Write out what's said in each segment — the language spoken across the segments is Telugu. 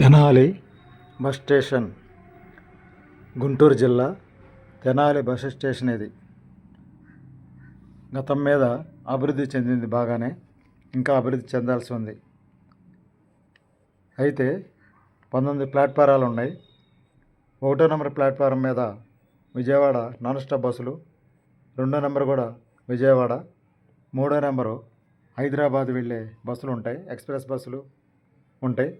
తెనాలి బస్ స్టేషన్ గుంటూరు జిల్లా తెనాలి బస్ స్టేషన్ ఇది. గతం మీద అభివృద్ధి చెందింది బాగానే ఇంకా అభివృద్ధి చెందాల్సి ఉంది. అయితే పంతొమ్మిది ప్లాట్ఫారాలు ఉన్నాయి. ఒకటో నెంబర్ ప్లాట్ఫారం మీద విజయవాడ నాన్ స్టాప్ బస్సులు రెండో నెంబర్ కూడా విజయవాడ మూడో నెంబరు హైదరాబాద్ వెళ్ళే బస్సులు ఉంటాయి ఎక్స్ప్రెస్ బస్సులు ఉంటాయి.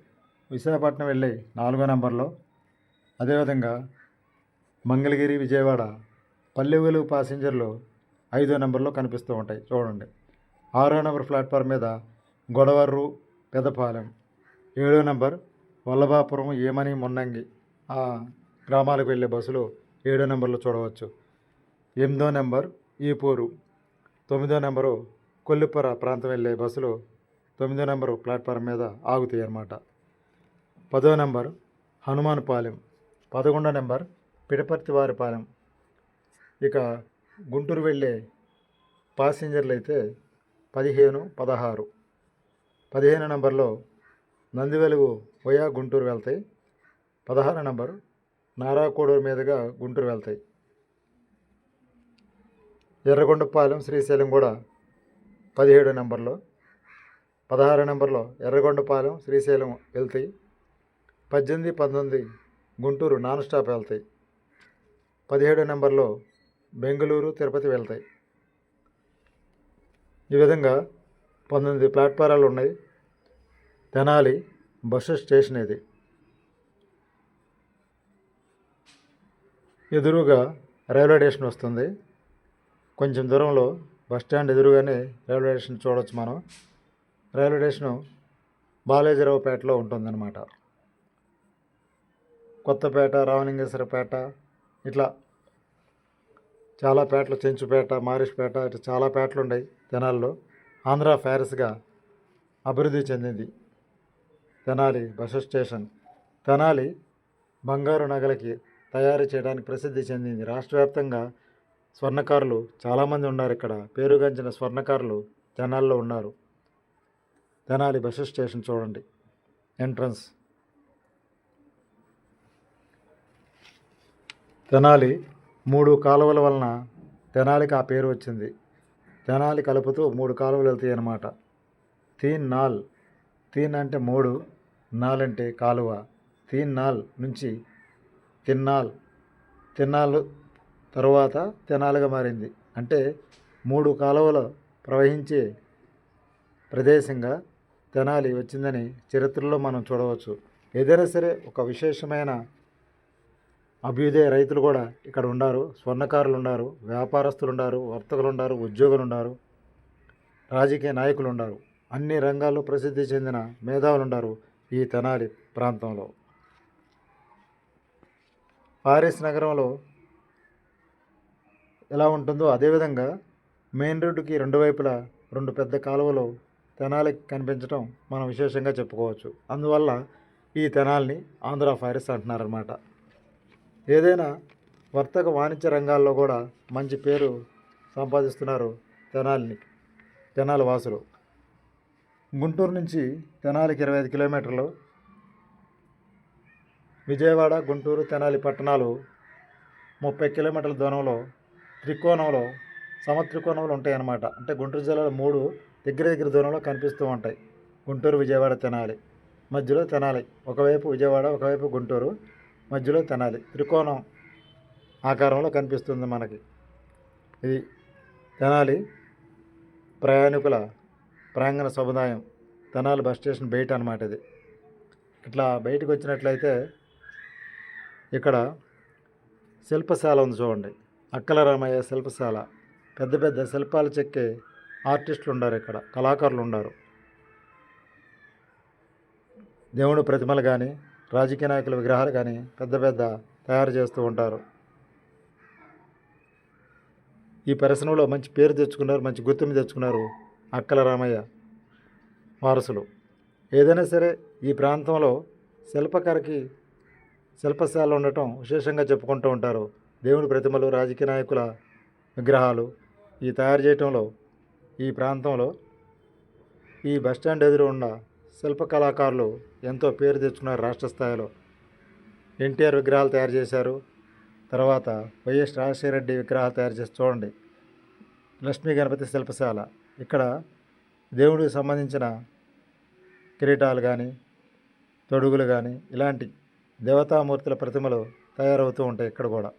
విశాఖపట్నం వెళ్ళి నాలుగో నెంబర్లో. అదేవిధంగా మంగళగిరి విజయవాడ పల్లె ప్యాసింజర్లు ఐదో నెంబర్లో కనిపిస్తూ ఉంటాయి. చూడండి. ఆరో నెంబర్ ప్లాట్ఫామ్ మీద గొడవర్రు పెదపాలెం. ఏడో నెంబర్ వల్లభాపురం ఏమని మొన్నంగి ఆ గ్రామాలకు వెళ్ళే బస్సులు ఏడో నెంబర్లో చూడవచ్చు. ఎనిమిదో నెంబర్ ఈపూరు. తొమ్మిదో నెంబరు కొల్లిపుర ప్రాంతం వెళ్ళే బస్సులు తొమ్మిదో నెంబరు ప్లాట్ఫామ్ మీద ఆగుతాయి అన్నమాట. పదో నెంబర్ హనుమాన్పాలెం పదకొండో నెంబర్ పిడపర్తి వారిపాలెం ఇక గుంటూరు వెళ్ళే ప్యాసింజర్లు అయితే పదిహేను పదహారు. పదిహేను నెంబర్లో నందివెలుగు వయా గుంటూరు వెళ్తాయి. పదహారు నెంబర్ నారాకోడూరు మీదుగా గుంటూరు వెళ్తాయి. ఎర్రగొండపాలెం శ్రీశైలం కూడా పదిహేడు నెంబర్లో. పదహారు నెంబర్లో ఎర్రగొండపాలెం శ్రీశైలం వెళ్తాయి. పద్దెనిమిది పంతొమ్మిది గుంటూరు నాన్ స్టాప్ వెళ్తాయి. పదిహేడు నెంబర్లో బెంగళూరు తిరుపతి వెళ్తాయి. ఈ విధంగా పంతొమ్మిది ప్లాట్ఫారాలు ఉన్నాయి. తెనాలి బస్సు స్టేషన్ ఇది. ఎదురుగా రైల్వే స్టేషన్ వస్తుంది. కొంచెం దూరంలో బస్ స్టాండ్ ఎదురుగానే రైల్వే స్టేషన్ చూడవచ్చు మనం. రైల్వే స్టేషను బాలేజీరావుపేటలో ఉంటుందన్నమాట. కొత్తపేట రామలింగేశ్వరపేట ఇట్లా చాలా పేటలు చెంచుపేట మారిష్పేట ఇట్లా చాలా పేటలు ఉన్నాయి తెనాల్లో. ఆంధ్ర ప్యారిస్గా అభివృద్ధి చెందింది తెనాలి బస్ స్టేషన్. తెనాలి బంగారు నగలకి తయారు చేయడానికి ప్రసిద్ధి చెందింది. రాష్ట్ర వ్యాప్తంగా స్వర్ణకారులు చాలామంది ఉన్నారు ఇక్కడ. పేరుగాంచిన స్వర్ణకారులు తెనాల్లో ఉన్నారు. తెనాలి బస్ స్టేషన్ చూడండి. ఎంట్రన్స్ తెనాలి మూడు కాలువల వలన తెనాలికి ఆ పేరు వచ్చింది. తెనాలి కలుపుతూ మూడు కాలువలు వెళ్తాయి అన్నమాట. తీన్ నాల్. తీన్ అంటే మూడు నాల్ అంటే కాలువ. తీన్ నాల్ నుంచి తిన్నాల్ తిన్నాలు తరువాత తెనాలిగా మారింది. అంటే మూడు కాలువలు ప్రవహించే ప్రదేశంగా తెనాలి వచ్చిందని చరిత్రలో మనం చూడవచ్చు. ఏదైనా సరే ఒక విశేషమైన అభ్యుదయ రైతులు కూడా ఇక్కడ ఉన్నారు స్వర్ణకారులు ఉన్నారు వ్యాపారస్తులు ఉన్నారు వర్తకులు ఉన్నారు ఉద్యోగులు ఉన్నారు రాజకీయ నాయకులు ఉన్నారు అన్ని రంగాల్లో ప్రసిద్ధి చెందిన మేధావులు ఉన్నారు ఈ తెనాలి ప్రాంతంలో. పారిస్ నగరంలో ఎలా ఉంటుందో అదేవిధంగా మెయిన్ రోడ్డుకి రెండు వైపులా రెండు పెద్ద కాలువలు తెనాలి కనిపించడం మనం విశేషంగా చెప్పుకోవచ్చు. అందువల్ల ఈ తెనాల్ని ఆంధ్ర ఫారెస్ట్ అంటున్నారన్నమాట. ఏదైనా వర్తక వాణిజ్య రంగాల్లో కూడా మంచి పేరు సంపాదిస్తున్నారు తెనాలిని తెనాలి వాసులు. గుంటూరు నుంచి తెనాలికి ఇరవై ఐదు కిలోమీటర్లు. విజయవాడ గుంటూరు తెనాలి పట్టణాలు ముప్పై కిలోమీటర్ల దూరంలో త్రికోణంలో సమత్రికోణంలో ఉంటాయి అన్నమాట అంటే గుంటూరు జిల్లాలో మూడు దగ్గర దగ్గర దూరంలో కనిపిస్తూ ఉంటాయి. గుంటూరు విజయవాడ తెనాలి. మధ్యలో తెనాలి. ఒకవైపు విజయవాడ ఒకవైపు గుంటూరు. మధ్యలో తెనాలి. త్రికోణం ఆకారంలో కనిపిస్తుంది మనకి. ఇది తెనాలి ప్రయాణికుల ప్రాంగణ సముదాయం. తెనాలి బస్ స్టేషన్ బయట అనమాట ఇది. ఇట్లా బయటకు వచ్చినట్లయితే ఇక్కడ శిల్పశాల ఉంది చూడండి. అక్కల రామయ్య శిల్పశాల. పెద్ద పెద్ద శిల్పాలు చెక్కే ఆర్టిస్టులు ఉన్నారు ఇక్కడ కళాకారులు ఉన్నారు దేవుడు ప్రతిమలు కానీ రాజకీయ నాయకుల విగ్రహాలు కానీ పెద్ద పెద్ద తయారు చేస్తూ ఉంటారు. ఈ పరిశ్రమలో మంచి పేరు తెచ్చుకున్నారు మంచి గుర్తింపు తెచ్చుకున్నారు అక్కల రామయ్య వారసులు. ఏదైనా సరే ఈ ప్రాంతంలో శిల్పకారికి శిల్పశాల ఉండటం విశేషంగా చెప్పుకుంటూ ఉంటారు. దేవుని ప్రతిమలు రాజకీయ నాయకుల విగ్రహాలు ఈ తయారు చేయటంలో ఈ ప్రాంతంలో ఈ బస్టాండ్ ఎదురు ఉన్న శిల్ప కళాకారులు ఎంతో పేరు తెచ్చుకున్నారు రాష్ట్ర స్థాయిలో. ఎన్టీఆర్ విగ్రహాలు తయారు చేశారు. తర్వాత వైఎస్ రాజశేఖర రెడ్డి విగ్రహాలు తయారు చేసి చూడండి. లక్ష్మీ గణపతి శిల్పశాల. ఇక్కడ దేవుడికి సంబంధించిన కిరీటాలు కానీ తొడుగులు కానీ ఇలాంటి దేవతామూర్తుల ప్రతిమలు తయారవుతూ ఉంటాయి ఇక్కడ కూడా.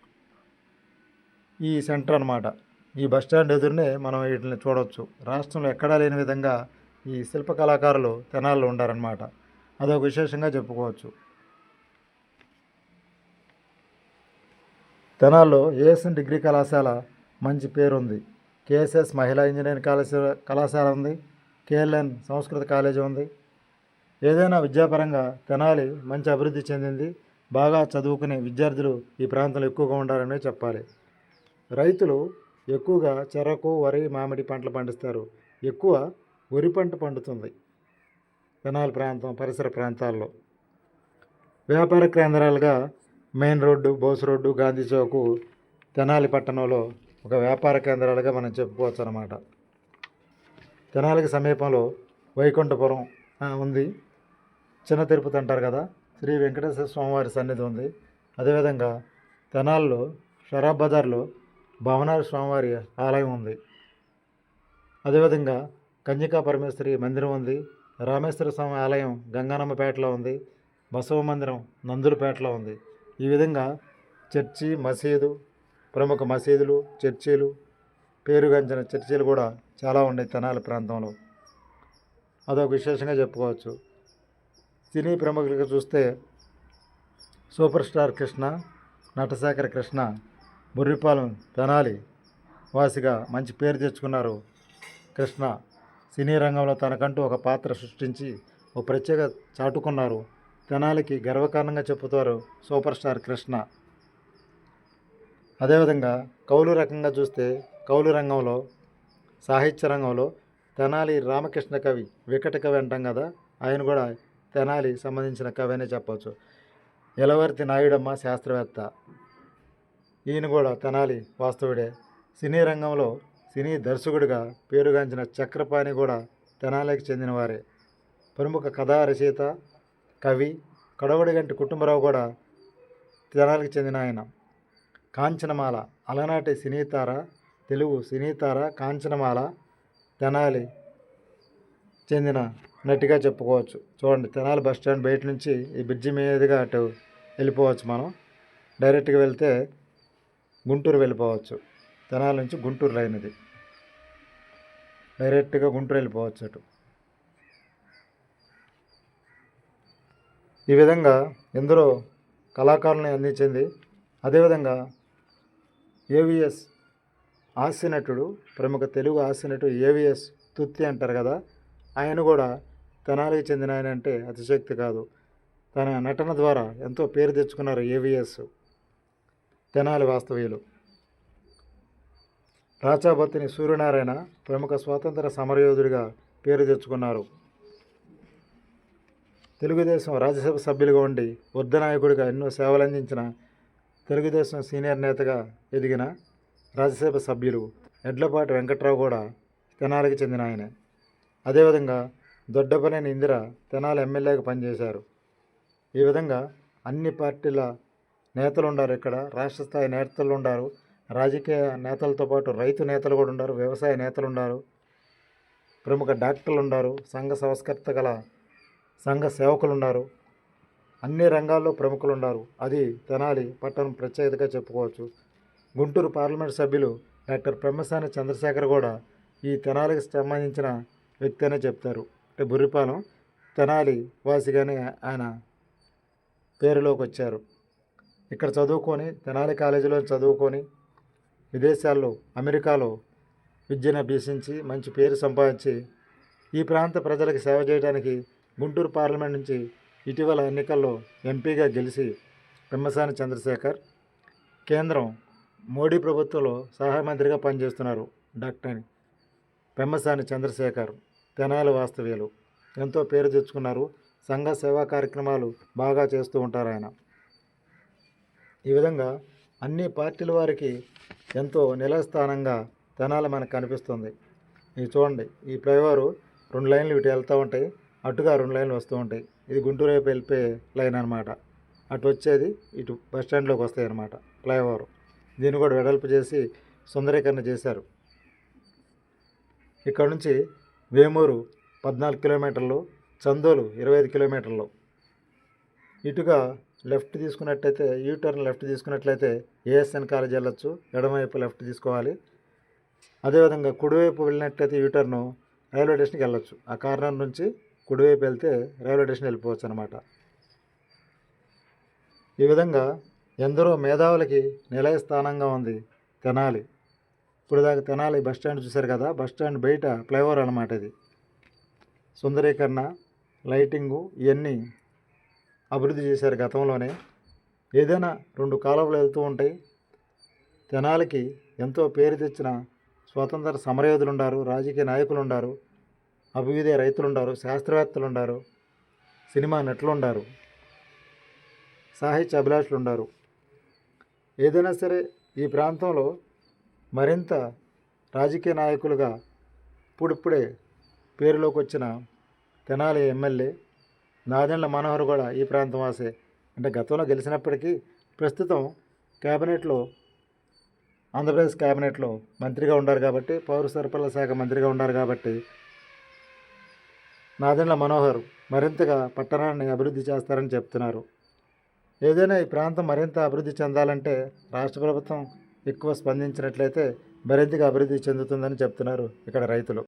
ఈ సెంటర్ అన్నమాట. ఈ బస్ స్టాండ్ ఎదురునే మనం వీటిని చూడవచ్చు రాష్ట్రంలో ఎక్కడా లేని విధంగా ఈ శిల్ప కళాకారులు తెనాల్లో ఉండారనమాట అదొక విశేషంగా చెప్పుకోవచ్చు. తెనాల్లో ఏఎస్ఎన్ డిగ్రీ కళాశాల మంచి పేరుంది. కేఎస్ఎస్ మహిళా ఇంజనీరింగ్ కళాశాల కళాశాల ఉంది. కేఎల్ఎన్ సంస్కృత కాలేజీ ఉంది. ఏదైనా విద్యాపరంగా తెనాలి మంచి అభివృద్ధి చెందింది. బాగా చదువుకునే విద్యార్థులు ఈ ప్రాంతంలో ఎక్కువగా ఉండారనే చెప్పాలి. రైతులు ఎక్కువగా చెరకు వరి మామిడి పంటలు పండిస్తారు. ఎక్కువ వరి పంట పండుతుంది. తెనాలి ప్రాంతం పరిసర ప్రాంతాల్లో. వ్యాపార కేంద్రాలుగా main road Bose road Gandhi Chowk Tenali పట్టణంలో ఒక వ్యాపార కేంద్రాలుగా మనం చెప్పుకోవచ్చు అన్నమాట. తెనాలికి సమీపంలో వైకుంఠపురం ఉంది. చిన్న తిరుపతి అంటారు కదా శ్రీ వెంకటేశ్వర స్వామివారి సన్నిధి ఉంది. అదేవిధంగా తెనాల్లో షరాబ్ బజార్లో భవనాల స్వామివారి ఆలయం ఉంది. అదేవిధంగా కన్యకా పరమేశ్వరి మందిరం ఉంది. రామేశ్వర స్వామి ఆలయం గంగానమ్మపేటలో ఉంది బసవ మందిరం నందులపేటలో ఉంది. ఈ విధంగా చర్చి మసీదు ప్రముఖ మసీదులు చర్చీలు పేరుగాంచిన చర్చీలు కూడా చాలా ఉన్నాయి తెనాలి ప్రాంతంలో. అదొక విశేషంగా చెప్పుకోవచ్చు. సినీ ప్రముఖులుగా చూస్తే సూపర్ స్టార్ కృష్ణ నటశేఖర కృష్ణ బుర్రిపాలెం తెనాలి వాసిగా మంచి పేరు తెచ్చుకున్నారు కృష్ణ. సినీ రంగంలో తనకంటూ ఒక పాత్ర సృష్టించి ఓ ప్రత్యేక చాటుకున్నారు. తెనాలికి గర్వకారణంగా చెప్పుతారు సూపర్ స్టార్ కృష్ణ. అదేవిధంగా కౌలు రకంగా చూస్తే కౌలు రంగంలో సాహిత్య రంగంలో తెనాలి రామకృష్ణ కవి వికట కవి అంటాం కదా ఆయన కూడా తెనాలి సంబంధించిన కవి అనే చెప్పవచ్చు ఎలవర్తి నాయుడమ్మ శాస్త్రవేత్త. ఈయన కూడా తెనాలి వాస్తవుడే. సినీ రంగంలో సినీ దర్శకుడిగా పేరుగాంచిన చక్రపాణి కూడా తెనాలికి చెందినవారే. ప్రముఖ కథా రచయిత కవి కడవడిగంటి కుటుంబరావు కూడా తెనాలికి చెందిన ఆయన. కాంచనమాల అలనాటి సినీతార తెలుగు సినీతార కాంచనమాల తెనాలి చెందిన నటిగా చెప్పుకోవచ్చు. చూడండి తెనాలి బస్ స్టాండ్ బయట నుంచి ఈ బ్రిడ్జి మీదుగా అటు వెళ్ళిపోవచ్చు మనం. డైరెక్ట్గా వెళ్తే గుంటూరు వెళ్ళిపోవచ్చు. తెనాలి నుంచి గుంటూరు లైన్ ఇది. డైరెక్ట్గా గుంటూరు వెళ్ళిపోవచ్చు అటు. ఈ విధంగా ఎందరో కళాకారులను అందించింది. అదేవిధంగా ఏవిఎస్ హాస్య నటుడు ప్రముఖ తెలుగు హాస్య నటుడు ఏవిఎస్ తుత్తి అంటారు కదా ఆయన కూడా తెనాలికి చెందిన ఆయన అంటే అతిశక్తి కాదు. తన నటన ద్వారా ఎంతో పేరు తెచ్చుకున్నారు ఏవిఎస్ తెనాలి వాస్తవ్యులు. రాచాబత్తిని సూర్యనారాయణ ప్రముఖ స్వాతంత్ర సమరయోధుడిగా పేరు తెచ్చుకున్నారు. తెలుగుదేశం రాజ్యసభ సభ్యులుగా ఉండి వృద్ధనాయకుడిగా ఎన్నో సేవలు అందించిన తెలుగుదేశం సీనియర్ నేతగా ఎదిగిన రాజ్యసభ సభ్యులు ఎడ్లపాటి వెంకట్రావు కూడా తెనాలికి చెందిన ఆయనే. అదేవిధంగా దొడ్డపనేని ఇందిర తెనాలి ఎమ్మెల్యేగా పనిచేశారు. ఈ విధంగా అన్ని పార్టీల నేతలు ఉన్నారు ఇక్కడ రాష్ట్ర స్థాయి నేతలు ఉన్నారు రాజకీయ నేతలతో పాటు రైతు నేతలు కూడా ఉన్నారు వ్యవసాయ నేతలు ఉన్నారు ప్రముఖ డాక్టర్లు ఉన్నారు సంఘ సంస్కర్త గల సంఘ సేవకులు ఉన్నారు అన్ని రంగాల్లో ప్రముఖులు ఉన్నారు అది తెనాలి పట్టణం ప్రత్యేకతగా చెప్పుకోవచ్చు. గుంటూరు పార్లమెంట్ సభ్యులు డాక్టర్ పెమ్మసాని చంద్రశేఖర్ కూడా ఈ తెనాలికి సంబంధించిన వ్యక్తి అనే చెప్తారు. అంటే బుర్రిపాలెం తెనాలి వాసిగానే ఆయన పేరులోకి వచ్చారు. ఇక్కడ చదువుకొని తెనాలి కాలేజీలో చదువుకొని విదేశాల్లో అమెరికాలో విద్యను అభ్యసించి మంచి పేరు సంపాదించి ఈ ప్రాంత ప్రజలకు సేవ చేయడానికి గుంటూరు పార్లమెంట్ నుంచి ఇటీవల ఎన్నికల్లో ఎంపీగా గెలిచి పెమ్మసాని చంద్రశేఖర్ కేంద్రం మోడీ ప్రభుత్వంలో సహాయ మంత్రిగా పనిచేస్తున్నారు డాక్టర్ పెమ్మసాని చంద్రశేఖర్. తెనాలి వాస్తవ్యులు ఎంతో పేరు తెచ్చుకున్నారు. సంఘ సేవా కార్యక్రమాలు బాగా చేస్తూ ఉంటారు ఆయన. ఈ విధంగా అన్ని పార్టీల వారికి ఎంతో నిలయస్థానంగా తెనాలి మనకు కనిపిస్తుంది. ఇది చూడండి ఈ ఫ్లైఓవర్ రెండు లైన్లు ఇటు వెళ్తూ ఉంటాయి అటుగా రెండు లైన్లు వస్తూ ఉంటాయి. ఇది గుంటూరు వైపు వెళ్ళిపోయే లైన్ అనమాట అటు వచ్చేది ఇటు బస్ స్టాండ్లోకి వస్తాయి అనమాట ఫ్లైఓవర్. దీన్ని కూడా వెడల్పు చేసి సుందరీకరణ చేశారు. ఇక్కడ నుంచి వేమూరు పద్నాలుగు కిలోమీటర్లు చందోలు ఇరవై ఐదు కిలోమీటర్లు. ఇటుగా లెఫ్ట్ తీసుకున్నట్టయితే యూ టర్న్ లెఫ్ట్ తీసుకున్నట్లయితే ఏఎస్ఎన్ కాలేజ్ వెళ్ళొచ్చు ఎడమవైపు లెఫ్ట్ తీసుకోవాలి. అదేవిధంగా కుడివైపు వెళ్ళినట్లయితే యూ టర్ను రైల్వే స్టేషన్కి వెళ్ళొచ్చు. ఆ కార్నర్ నుంచి కుడివైపు వెళ్తే రైల్వే స్టేషన్ వెళ్ళిపోవచ్చు అనమాట ఈ విధంగా ఎందరో మేధావులకి నిలయ స్థానంగా ఉంది తెనాలి. ఇప్పుడు దాకా తెనాలి బస్ స్టాండ్ చూశారు కదా బస్ స్టాండ్ బయట ఫ్లైఓవర్ అనమాట ఇది. సుందరీకరణ లైటింగు ఇవన్నీ అభివృద్ధి చేశారు గతంలోనే. ఏదైనా రెండు కాలువలు వెళ్తూ ఉంటాయి తెనాలికి ఎంతో పేరు తెచ్చిన స్వతంత్ర సమరయోధులు ఉన్నారు రాజకీయ నాయకులు ఉన్నారు అభివృద్ధి రైతులు ఉన్నారు శాస్త్రవేత్తలు ఉన్నారు సినిమా నటులు ఉన్నారు సాహిత్య అభిలాషులు ఉన్నారు ఏదైనా సరే ఈ ప్రాంతంలో మరింత రాజకీయ నాయకులుగా ఇప్పుడిప్పుడే పేరులోకి వచ్చిన తెనాలి ఎమ్మెల్యే నాదెండ్ల మనోహర్ కూడా ఈ ప్రాంతం వాసే. అంటే గతంలో గెలిచినప్పటికీ ప్రస్తుతం క్యాబినెట్లో ఆంధ్రప్రదేశ్ క్యాబినెట్లో మంత్రిగా ఉన్నారు కాబట్టి పౌర సరఫరాల శాఖ మంత్రిగా ఉన్నారు కాబట్టి నాదెండ్ల మనోహర్ మరింతగా పట్టణాన్ని అభివృద్ధి చేస్తారని చెప్తున్నారు. ఏదైనా ఈ ప్రాంతం మరింత అభివృద్ధి చెందాలంటే రాష్ట్ర ప్రభుత్వం ఎక్కువ స్పందించినట్లయితే మరింతగా అభివృద్ధి చెందుతుందని చెప్తున్నారు ఇక్కడ రైతులు.